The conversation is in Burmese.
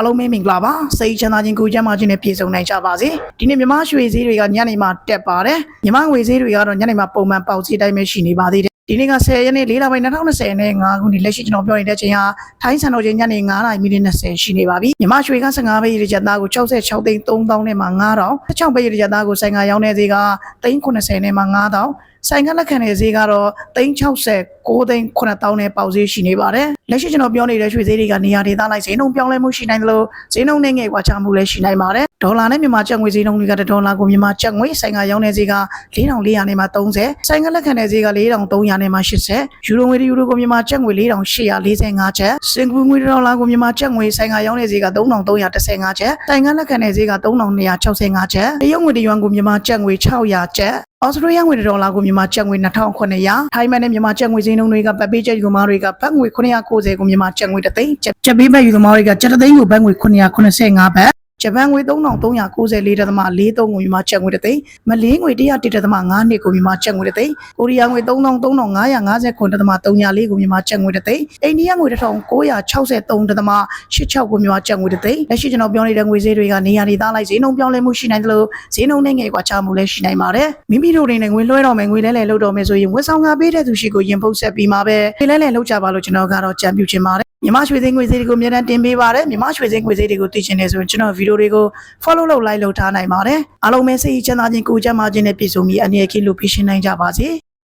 အလုံးမင်းမင်္ဂလာပါစိတ်ချမ်းသာခြင်းကိုယ်ကျန်းမာခြင်းနဲ့ပြည့်စုံနိုင်ကြပါစေဒီနေ့မြမရွှေဈေးတွေကညနေမှတက်ပါတယ်မြမငွေဈေးတွေကတော့ညနေမှပုံမှန်ပေါက်ဈေးတိုင်းပဲရှိနေပါသေးတယ်ဒီနေ့က10ရက်နေ့၄လပိုင်း2020နဲ့5ခုနှစ်လက်ရှိကျွန်တော်ပြောနေတဲ့ချိန်ဟာထိုင်းစံတော်ချိန်ညနေ 9: မိနစ်20ရှိနေပါပြီမြမရွှေက15ပဲရည်ချက်သားကို66သိန်း3000နဲ့မှ9000 16ပဲရည်ချက်သားကိုဆိုင်ကရောင်းနေသေးက390နဲ့မှ9000ဆိုင်ကလက်ခံတဲ့ဈေးကတော့360 9သိန်း9000နဲ့ပေါက်ဈေးရှိနေပါတယ်။လက်ရှိကျွန်တော်ပြောနေတဲ့ရွှေဈေးတွေကနေရာဒေသလိုက်ဈေးနှုန်းပြောင်းလဲမှုရှိနိုင်တယ်လို့ဈေးနှုန်းနဲ့ငယ်ကွာခြားမှုလည်းရှိနိုင်ပါတယ်။ဒေါ်လာနဲ့မြန်မာကျပ်ငွေဈေးနှုန်းတွေကဒေါ်လာကိုမြန်မာကျပ်ငွေဆိုင်ကရောင်းတဲ့ဈေးက4400နဲ့မှ30ဆိုင်ကလက်ခံတဲ့ဈေးက4300နဲ့မှ80ယူရိုငွေယူရိုကိုမြန်မာကျပ်ငွေ4845ကျပ်စင်ကာပူငွေဒေါ်လာကိုမြန်မာကျပ်ငွေဆိုင်ကရောင်းတဲ့ဈေးက3315ကျပ်ဆိုင်ကလက်ခံတဲ့ဈေးက3265ကျပ်တရုတ်ငွေတယွမ်ကိုမြန်မာကျပ်ငွေ600ကျပ် ဩစတြေးလျငွေတစ်ဒေါ်လာကိုမြန်မာကျပ်ငွေ2900ထိုင်းမန်နဲ့မြန်မာကျပ်ငွေဈေးနှုန်းတွေကပတ်ပေးချက်ယူသမားတွေကဘတ်ငွေ990ကိုမြန်မာကျပ်ငွေ3သိန်းကျပ်ကျပ်ပေးဘတ်ယူသမားတွေကကျပ်3သိန်းကိုဘတ်ငွေ985ဘတ် ဂျပန်ငွေ3394.43ကိုမြန်မာကျပ်ငွေ3သိန်းမလေးငွေ101.5နှစ်ကိုမြန်မာကျပ်ငွေ3သိန်းကိုရီးယားငွေ335959.34ကိုမြန်မာကျပ်ငွေ3သိန်းအိန္ဒိယငွေ1963.86ကိုမြန်မာကျပ်ငွေ3သိန်းလက်ရှိကျွန်တော်ပြောနေတဲ့ငွေဈေးတွေကနေရာဒေသလိုက်ဈေးနှုန်းပြောင်းလဲမှုရှိနိုင်တယ်လို့ဈေးနှုန်းနဲ့ငယ်ကွာခြားမှုလည်းရှိနိုင်ပါတယ်မိမိတို့တွေနဲ့ငွေလွှဲတော့မယ်ငွေလဲလဲလုပ်တော့မယ်ဆိုရင်ဝန်ဆောင်ခပေးတဲ့သူရှိကိုရင်ဖုတ်ဆက်ပြီးမှာပဲငွေလဲလဲလုပ်ကြပါလို့ကျွန်တော်ကတော့ကြံပြုချင်ပါတယ် မြမရွှေသိန်းငွေဈေးတွေကိုအများနဲ့တင်ပေးပါတယ်မြမရွှေသိန်းငွေဈေးတွေကိုသိချင်တယ်ဆိုရင်ကျွန်တော်ဗီဒီယိုတွေကို follow လုပ် like လုပ်ထားနိုင်ပါတယ်အားလုံးပဲစိတ်ချမ်းသာခြင်းကိုယ်ကျန်းမာခြင်းနဲ့ပြည့်စုံပြီးအနေရခင်းလို့ပြည့်ရှင်းနိုင်ကြပါစေ